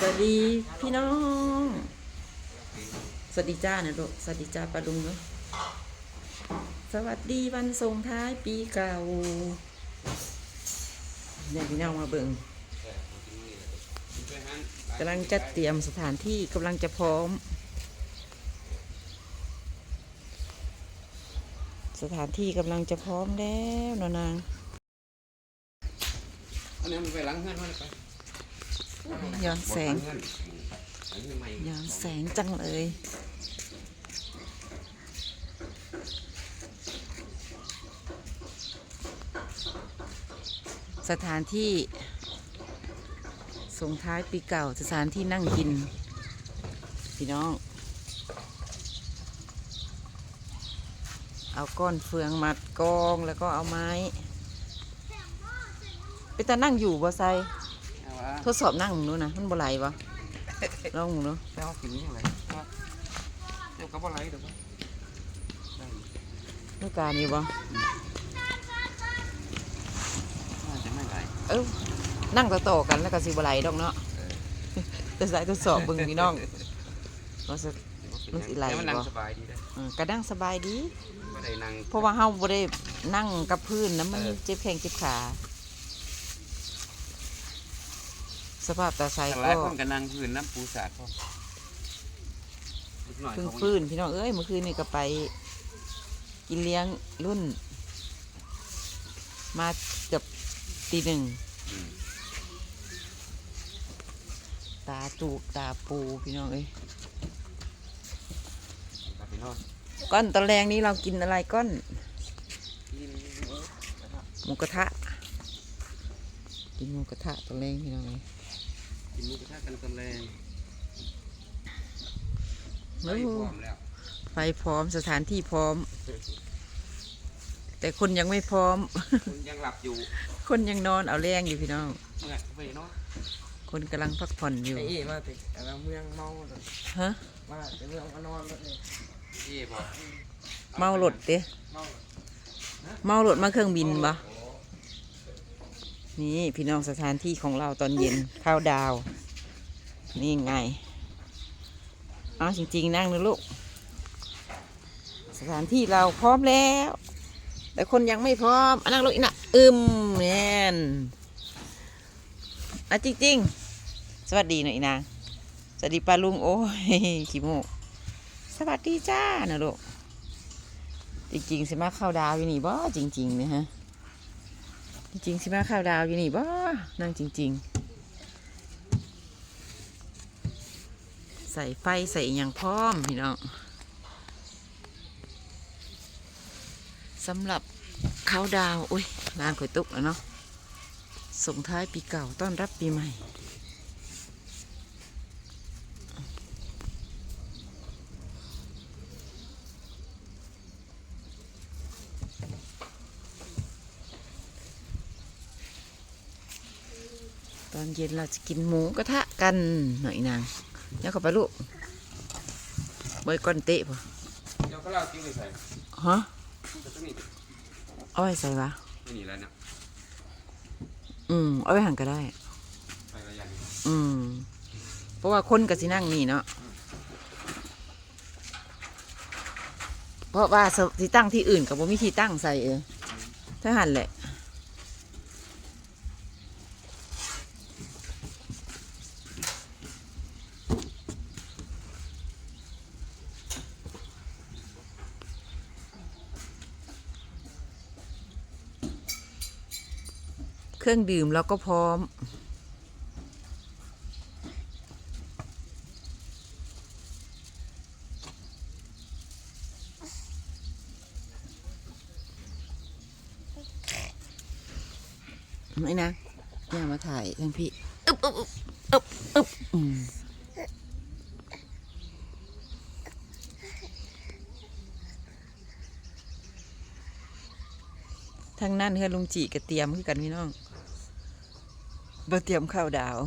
สวัสดีพี่น้อง สวัสดีจ้านะลูกสวัสดีจ้าปาลุงเนาะสวัสดีวันส่งท้ายปีเก่าเนี่ยพี่น้องมาเบิ่งกำลังจัดเตรียมสถานที่กำลังจะพร้อม สถานที่กำลังจะพร้อมแล้วนะนางอันนี้มันไปล้างเงื่อนมันไป ย้อนแสง ย้อนแสงจังเลยสถานที่ส่งท้ายปีเก่าสถานที่นั่งกิน พี่น้อง เอาก้อนเฟืองมากองแล้วก็เอาไม้ ไปแต่นั่งอยู่บ่ไซ ทดสอบนั่งหนูนะมันบ่ไหลบ่ลองหนูเนาะไปเอากินยังไงว่าเดี๋ยวก็บ่ไหลเดี๋ยวก็ได้ต้องการอยู่บ่น่าจะไม่ไหลเอ้านั่งต่อๆกันแล้วก็สิบ่ไหลดอกเนาะแต่สายทดสอบเบิ่งพี่น้องว่าสิมันสิไหลแต่มันนั่งบ่สบายดีได้เออก็นั่งสบายดีไม่ได้นั่งเพราะว่าเฮาบ่ได้นั่งกับพื้นนะมันเออเจ็บแข้งเจ็บขา สภาพตาใสแต่หก็ลายคนก็นั่งพื้นน้ำปูสาดพ่อนิดหน่อยเพิ่งเขาก็ฟื้นพี่น้องเอ้ยเมื่อคืนนี่ก็ไป กินเลี้ยงรุ่น มาเกือบตีหนึ่ง อืมตาจูบตาปูพี่น้องเอ้ยกลับไปนอนก้อนตอนแรงนี้เรากินอะไรก้อน กินหมูกระทะ กินหมูกระทะตอนแรงพี่น้องเอ้ย กินหมูกระทะกันตอนแรงโอ้ไม่โหพร้อมแล้ว ไฟพร้อมสถานที่พร้อม แต่คนยังไม่พร้อมคุณยังหลับอยู่ คนยังนอนเอาแรงอยู่พี่น้องเมื่อไปนอนคนกำลังพักผ่อนอยู่ไอ้เอ๋มาติเราเมืองเมาเลยฮะมาแต่เมืองมานอนเลยเย่บอกเมาหลดเด้เมาเมาหลดมาเครื่องบินปะ นี่พี่น้องสถานที่ของเราตอนเย็นข้าวดาว นี่ไงเอาจริง ๆ นั่งนะลูก สถานที่เราพร้อมแล้ว แต่คนยังไม่พร้อมอันนั่งลูกอีน่ะอึมแน่นอะจริง ๆ สวัสดีหน่อยอีนางสวัสดีป้าลุงโอ้ยขี้โมกสวัสดีจ้านะลูกจริงๆสิมาเข้าดาวอยู่นี่บ่จริง ๆ นะฮะ จริงๆสิมาข้าวดาวอยู่นี่บ่นั่งจริง ๆ ใส่ไฟใส่อย่างพร้อมพี่น้องสำหรับข้าวดาว อุ้ยลานข่อยตุกแล้วเนาะส่งท้ายปีเก่าต้อนรับปีใหม่ ตอนเย็นเราจะกินหมูกระทะกันหน่อยนางเดี๋ยวเข้าไปลูกเบยก้อนเตะป่ะเดี๋ยวก็เล่าจิ้งไปใส่ฮะจะต้องนี่เอาไว้ใส่ปะไม่หนีแล้วเนี่ยอืมเอาไว้หันก็ได้ไประยะนี้อืม เพราะว่าคนกับสินั่งนี่เนาะเพราะว่าสิตั้งที่อื่นกับผมมีที่ตั้งใส่เออถ้าหันแหละ เครื่องดื่มเราก็พร้อม ไม่นะ อย่ามาถ่ายทั้งพี่ อึบอึบอึบอึบอึบอืมทางนั้นเฮือนลุงจีก็เตรียมคือกันพี่น้อง บ่เตรียมข้าวดาว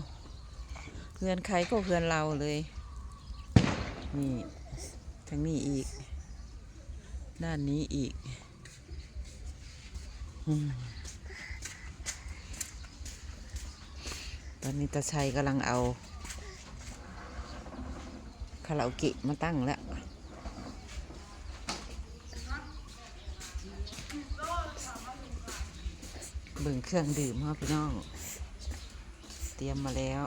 เพื่อนใครก็เพื่อนเราเลย นี่ทางนี้อีก ด้านนี้อีกอตอนนี้ตาชัยกำลังเอาคาราโอเกะมาตั้งแล้วเบิ่งเครื่องดื่มเฮาพี่น้อง เตรียมมาแล้ว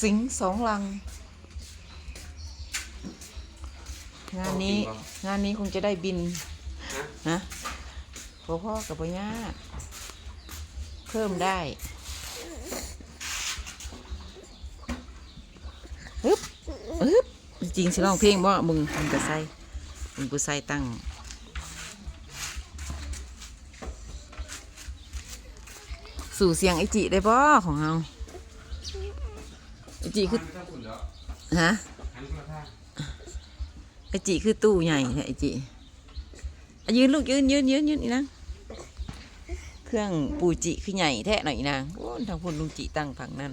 สิงห์สองลัง งานนี้งานนี้คงจะได้บินนะพ่อพ่อกับพ่อย่าเพิ่มได้ฮึบฮึบจริงๆสิร้องเพลงบ่มึงมึงก็ใส่มึงกูใส่ตั้ง สู่เสียงไอจิได้บ่ของเฮาไอจิคือถ้าคุณแล้วฮะหันมาท่าไอจิคือตู้ใหญ่แท้ไอจิอะยืนลูกยืนยืนยืนยืนอีนางเครื่องปูจิคือใหญ่แท้หน่อยอีนางโอ้ทางพุ่นลุงจิตั้งฝั่งนั้น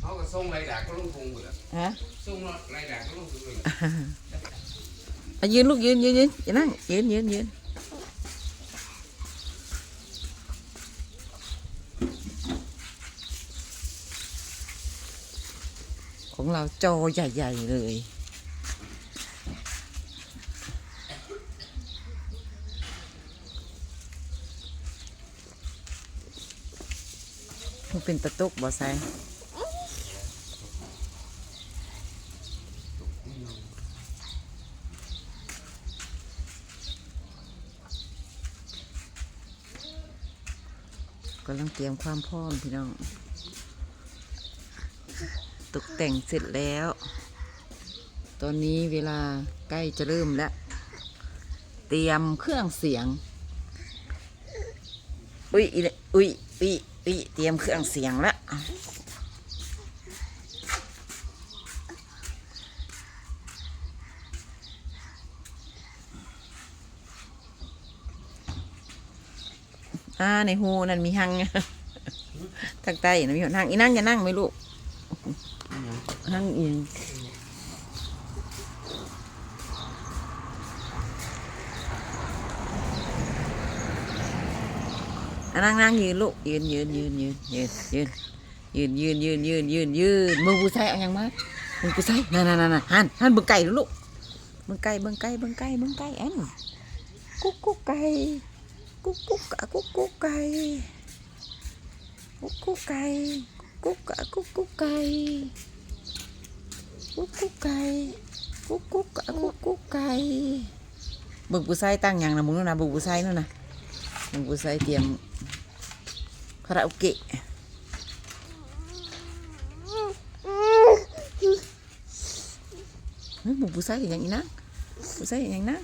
เขาก็ส่งไรด่าก็ลงทุงหมดอะฮะส่งไรด่าก็ลงทุงเลยอะยืนลูกยืนยืนยืนอย่านั่งยืนยืนยืนของ เราจอใหญ่ ๆ เลย มันเป็นตะตุกบ่ใส่กำลังเตรียมความพร้อมพี่น้อง ตกแต่งเสร็จแล้ว ตอนนี้เวลาใกล้จะเริ่มแล้ว เตรียมเครื่องเสียง อุ้ยอุ้ยอุ้ยอุ้ยเตรียมเครื่องเสียงและอ่าในหูนั่นมีหังทางใต้นะมีหังอีนั่งอย่านั่งไหมลูก หังอีกอะนั่งนั่งยืนลูกยืนยืนยืนยืนยืนยืนยืนยืนยืนยืนยืนยืนมือผู้ชายเอายังมามือผู้ชายนั่นนั่นนั่นหันหันเบิ่งไก่ดูลูกเบิ่งไก่เบิ่งไก่เบิ่งไก่เบิ่งไก่อันกุ๊กกุ๊กไก่กุ๊กกุ๊กกะกุ๊กกุ๊กไก่กุ๊กกุ๊กไก่กุ๊กกะกุ๊กกุ๊กไก่ กุ๊กกุ๊กไก่กุ๊กกุ๊กกุ๊กกุ๊กไก่บึกบุไซตั้งอย่างนะมึงนู่นนะบึกบุไซนู่นนะบึกบุไซเตรียมคาราโอเกะบึกบุไซอย่างนี้นะบุไซอย่างนี้นะ